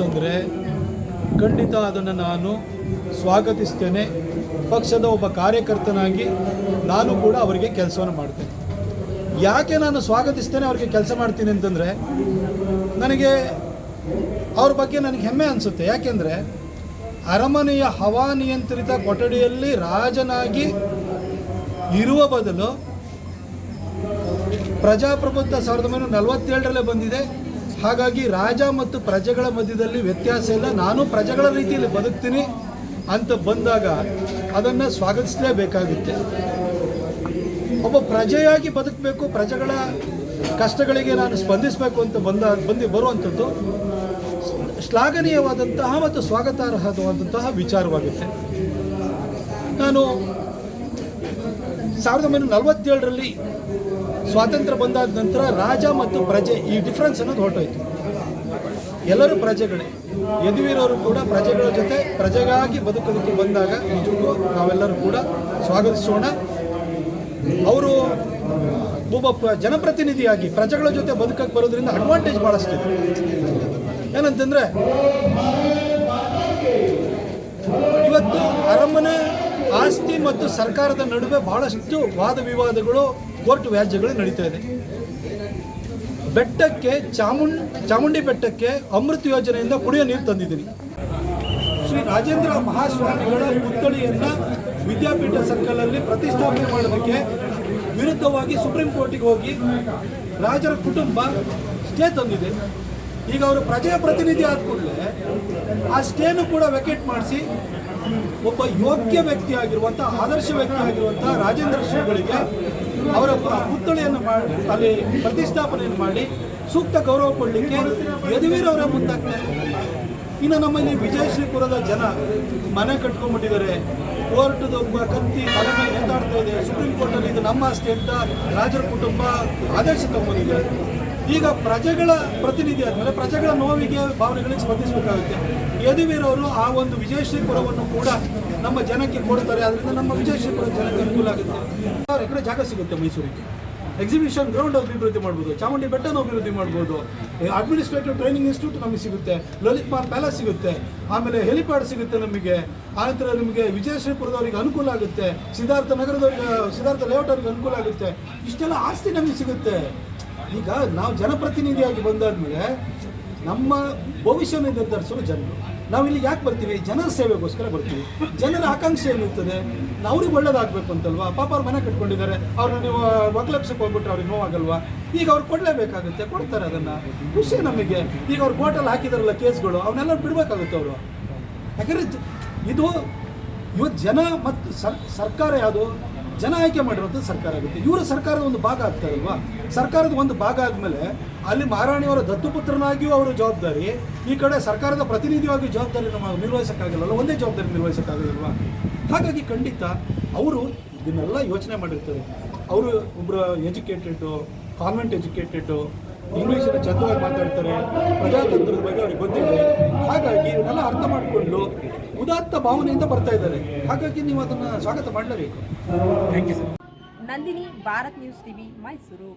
ಅಂತಂದರೆ ಖಂಡಿತ ಅದನ್ನು ನಾನು ಸ್ವಾಗತಿಸ್ತೇನೆ. ಪಕ್ಷದ ಒಬ್ಬ ಕಾರ್ಯಕರ್ತನಾಗಿ ನಾನು ಕೂಡ ಅವರಿಗೆ ಕೆಲಸವನ್ನು ಮಾಡ್ತೇನೆ. ಯಾಕೆ ನಾನು ಸ್ವಾಗತಿಸ್ತೇನೆ ಅವರಿಗೆ ಕೆಲಸ ಮಾಡ್ತೀನಿ ಅಂತಂದರೆ, ನನಗೆ ಅವ್ರ ಬಗ್ಗೆ ನನಗೆ ಹೆಮ್ಮೆ ಅನಿಸುತ್ತೆ. ಯಾಕೆಂದರೆ ಅರಮನೆಯ ಹವಾನಿಯಂತ್ರಿತ ಕೊಠಡಿಯಲ್ಲಿ ರಾಜನಾಗಿ ಇರುವ ಬದಲು ಪ್ರಜಾಪ್ರಭುತ್ವ ಸಾವಿರದ ಒಂಬೈನೂರ ನಲವತ್ತೇಳರಲ್ಲೇ ಬಂದಿದೆ. ಹಾಗಾಗಿ ರಾಜ ಮತ್ತು ಪ್ರಜೆಗಳ ಮಧ್ಯದಲ್ಲಿ ವ್ಯತ್ಯಾಸ ಇಲ್ಲ. ನಾನು ಪ್ರಜೆಗಳ ರೀತಿಯಲ್ಲಿ ಬದುಕ್ತೀನಿ ಅಂತ ಬಂದಾಗ ಅದನ್ನು ಸ್ವಾಗತಿಸಲೇಬೇಕಾಗುತ್ತೆ. ಒಬ್ಬ ಪ್ರಜೆಯಾಗಿ ಬದುಕಬೇಕು, ಪ್ರಜೆಗಳ ಕಷ್ಟಗಳಿಗೆ ನಾನು ಸ್ಪಂದಿಸಬೇಕು ಅಂತ ಬಂದ, ಬಂದು, ಬರುವಂಥದ್ದು ಶ್ಲಾಘನೀಯವಾದಂತಹ ಮತ್ತು ಸ್ವಾಗತಾರ್ಹವಾದಂತಹ ವಿಚಾರವಾಗುತ್ತೆ. ನಾನು ಸಾವಿರದ ಒಂಬೈನೂರ ನಲವತ್ತೇಳರಲ್ಲಿ ಸ್ವಾತಂತ್ರ್ಯ ಬಂದಾದ ನಂತರ ರಾಜ ಮತ್ತು ಪ್ರಜೆ ಈ ಡಿಫ್ರೆನ್ಸ್ ಅನ್ನೋದು ಹೊರಟೋಯ್ತು. ಎಲ್ಲರೂ ಪ್ರಜೆಗಳೇ. ಯದುವೀರವರು ಕೂಡ ಪ್ರಜೆಗಳ ಜೊತೆ ಪ್ರಜೆಗಾಗಿ ಬದುಕೋದಕ್ಕೆ ಬಂದಾಗ ನಿಜಕ್ಕೂ ನಾವೆಲ್ಲರೂ ಕೂಡ ಸ್ವಾಗತಿಸೋಣ. ಅವರು ಒಬ್ಬ ಜನಪ್ರತಿನಿಧಿಯಾಗಿ ಪ್ರಜೆಗಳ ಜೊತೆ ಬದುಕಕ್ಕೆ ಬರೋದ್ರಿಂದ ಅಡ್ವಾಂಟೇಜ್ ಭಾಳಷ್ಟಿದೆ ಏನಂತಂದರೆ, ಇವತ್ತು ಅರಮನೆ ಆಸ್ತಿ ಮತ್ತು ಸರ್ಕಾರದ ನಡುವೆ ಬಹಳಷ್ಟು ವಾದ ವಿವಾದಗಳು, ಕೋರ್ಟ್ ವ್ಯಾಜ್ಯಗಳು ನಡೀತಾ ಇದೆ. ಬೆಟ್ಟಕ್ಕೆ ಚಾಮುಂಡ್, ಚಾಮುಂಡಿ ಬೆಟ್ಟಕ್ಕೆ ಅಮೃತ ಯೋಜನೆಯಿಂದ ಕುಡಿಯೋ ನೀರು ತಂದಿದ್ದೀನಿ. ಶ್ರೀ ರಾಜೇಂದ್ರ ಮಹಾಸ್ವಾಮಿಗಳ ಪುತ್ಥಳಿಯನ್ನು ವಿದ್ಯಾಪೀಠ ಸರ್ಕಲಲ್ಲಿ ಪ್ರತಿಷ್ಠಾಪನೆ ಮಾಡೋದಕ್ಕೆ ವಿರುದ್ಧವಾಗಿ ಸುಪ್ರೀಂ ಕೋರ್ಟಿಗೆ ಹೋಗಿ ರಾಜರ ಕುಟುಂಬ ಸ್ಟೇ ತಂದಿದೆ. ಈಗ ಅವರು ಪ್ರಜೆಯ ಪ್ರತಿನಿಧಿ ಆದ ಕೂಡಲೇ ಆ ಸ್ಟೇನು ಕೂಡ ವೆಕೆಟ್ ಮಾಡಿಸಿ ಒಬ್ಬ ಯೋಗ್ಯ ವ್ಯಕ್ತಿ ಆಗಿರುವಂಥ ಆದರ್ಶ ವ್ಯಕ್ತಿ ಆಗಿರುವಂಥ ರಾಜೇಂದ್ರ ಶ್ರೀಗಳಿಗೆ ಅವರ ಪುತ್ಥಳಿಯನ್ನು ಮಾಡಿ ಅಲ್ಲಿ ಪ್ರತಿಷ್ಠಾಪನೆಯನ್ನು ಮಾಡಿ ಸೂಕ್ತ ಗೌರವ ಕೊಡಲಿಕ್ಕೆ ಯದುವೀರವರ ಮುಂದಾಗ್ತಾರೆ. ಇನ್ನು ನಮ್ಮಲ್ಲಿ ವಿಜಯಶ್ರೀಪುರದ ಜನ ಮನೆ ಕಟ್ಕೊಂಡ್ಬಿಟ್ಟಿದ್ದಾರೆ. ಕೋರ್ಟ್ದು ಕತ್ತಿ ತಲೆ ಮೇಲೆ ನೇತಾಡ್ತಾ ಇದೆ. ಸುಪ್ರೀಂ ಕೋರ್ಟಲ್ಲಿ ಇದು ನಮ್ಮ ಆಸ್ತಿ ಅಂತ ರಾಜರ ಕುಟುಂಬ ಆದೇಶ ತಗೊಂಡಿದೆ. ಈಗ ಪ್ರಜೆಗಳ ಪ್ರತಿನಿಧಿ ಆದಮೇಲೆ ಪ್ರಜೆಗಳ ನೋವಿಗೆ ಭಾವನೆಗಳಿಗೆ ಸ್ಪಂದಿಸಬೇಕಾಗುತ್ತೆ. ಯದುವೀರವರು ಆ ಒಂದು ವಿಜಯಶ್ರೀಪುರವನ್ನು ಕೂಡ ನಮ್ಮ ಜನಕ್ಕೆ ಕೊಡ್ತಾರೆ. ಅದರಿಂದ ನಮ್ಮ ವಿಜಯಶ್ರೀಪುರ ಜನಕ್ಕೆ ಅನುಕೂಲ ಆಗುತ್ತೆ. ಸಾವಿರ ಎಕರೆ ಜಾಗ ಸಿಗುತ್ತೆ ಮೈಸೂರಿಗೆ. ಎಕ್ಸಿಬಿಷನ್ ಗ್ರೌಂಡ್ ಅಭಿವೃದ್ಧಿ ಮಾಡ್ಬೋದು. ಚಾಮುಂಡಿ ಬೆಟ್ಟನ ಅಭಿವೃದ್ಧಿ ಮಾಡ್ಬೋದು. ಅಡ್ಮಿನಿಸ್ಟ್ರೇಟಿವ್ ಟ್ರೈನಿಂಗ್ ಇನ್ಸ್ಟಿಟ್ಯೂಟ್ ನಮಗೆ ಸಿಗುತ್ತೆ. ಲಲಿತ್ ಮಾಲ್ ಪ್ಯಾಲೇಸ್ ಸಿಗುತ್ತೆ. ಆಮೇಲೆ ಹೆಲಿಪ್ಯಾಡ್ ಸಿಗುತ್ತೆ ನಮಗೆ. ಆನಂತರ ನಿಮಗೆ ವಿಜಯಶ್ರೀಪುರದವ್ರಿಗೆ ಅನುಕೂಲ ಆಗುತ್ತೆ. ಸಿದ್ಧಾರ್ಥ ನಗರದವ್ರಿಗೆ, ಸಿದ್ಧಾರ್ಥ ಲೇಔಟ್ ಅವ್ರಿಗೆ ಅನುಕೂಲ ಆಗುತ್ತೆ. ಇಷ್ಟೆಲ್ಲ ಆಸ್ತಿ ನಮಗೆ ಸಿಗುತ್ತೆ. ಈಗ ನಾವು ಜನಪ್ರತಿನಿಧಿಯಾಗಿ ಬಂದಾದ್ಮೇಲೆ ನಮ್ಮ ಭವಿಷ್ಯನ ನಿರ್ಧರಿಸಲು ಜನರು. ನಾವು ಇಲ್ಲಿ ಯಾಕೆ ಬರ್ತೀವಿ? ಜನರ ಸೇವೆಗೋಸ್ಕರ ಬರ್ತೀವಿ. ಜನರ ಆಕಾಂಕ್ಷೆ ಏನಿರ್ತದೆ? ಅವ್ರಿಗೆ ಒಳ್ಳೇದಾಗಬೇಕು ಅಂತಲ್ವಾ? ಪಾಪ ಅವ್ರು ಮನೆ ಕಟ್ಕೊಂಡಿದ್ದಾರೆ. ಅವ್ರನ್ನ ನೀವು ಒಕ್ಲಪ್ಸಕ್ಕೆ ಹೋಗ್ಬಿಟ್ರೆ ಅವ್ರಿಗೆ ನೋವಾಗಲ್ವಾ? ಈಗ ಅವ್ರು ಕೊಡಲೇಬೇಕಾಗುತ್ತೆ. ಕೊಡ್ತಾರೆ ಅದನ್ನು. ಖುಷಿ ನಮಗೆ. ಈಗ ಅವ್ರು ಕೋರ್ಟಲ್ಲಿ ಹಾಕಿದಾರಲ್ಲ ಕೇಸ್ಗಳು, ಅವನ್ನೆಲ್ಲ ಬಿಡಬೇಕಾಗುತ್ತೆ ಅವರು. ಯಾಕಂದರೆ ಇದು ಇವತ್ತು ಜನ ಮತ್ತು ಸರ್, ಸರ್ಕಾರ ಯಾವುದು? ಜನ ಆಯ್ಕೆ ಮಾಡಿರೋದು ಸರ್ಕಾರ ಆಗುತ್ತೆ. ಇವರು ಸರ್ಕಾರದ ಒಂದು ಭಾಗ ಆಗ್ತಾರಲ್ವಾ ಸರ್ಕಾರದ ಒಂದು ಭಾಗ ಆದಮೇಲೆ ಅಲ್ಲಿ ಮಹಾರಾಣಿಯವರ ದತ್ತುಪುತ್ರನಾಗಿಯೂ ಅವರು ಜವಾಬ್ದಾರಿ, ಈ ಕಡೆ ಸರ್ಕಾರದ ಪ್ರತಿನಿಧಿಯಾಗಿ ಜವಾಬ್ದಾರಿ ನಮ್ಮ ನಿರ್ವಹಿಸೋಕ್ಕಾಗಲ್ಲ, ಒಂದೇ ಜವಾಬ್ದಾರಿ ನಿರ್ವಹಿಸೋಕ್ಕಾಗಲ್ವಾ ಹಾಗಾಗಿ ಖಂಡಿತ ಅವರು ಇದನ್ನೆಲ್ಲ ಯೋಚನೆ ಮಾಡಿರ್ತಾರೆ. ಅವರು ಒಬ್ಬರು ಎಜುಕೇಟೆಡ್ ಕಾನ್ವೆಂಟ್ ಎಜುಕೇಟೆಡ್ಡು ಇಂಗ್ಲೀಷನ್ನು ಚಂದವಾಗಿ ಮಾತಾಡ್ತಾರೆ, ಪ್ರಜಾತಂತ್ರದ ಬಗ್ಗೆ ಅವ್ರಿಗೆ ಗೊತ್ತಿದೆ. ಹಾಗಾಗಿ ಇವನ್ನೆಲ್ಲ ಅರ್ಥ ಮಾಡಿಕೊಂಡು ಉದಾತ್ತ ಭಾವನೆಯಿಂದ ಬರ್ತಾ ಇದ್ದಾರೆ. ಹಾಗಾಗಿ ನೀವು ಅದನ್ನು ಸ್ವಾಗತ ಮಾಡಲೇಬೇಕು. Thank you sir Nandini, Bharat news TV, Mysuru.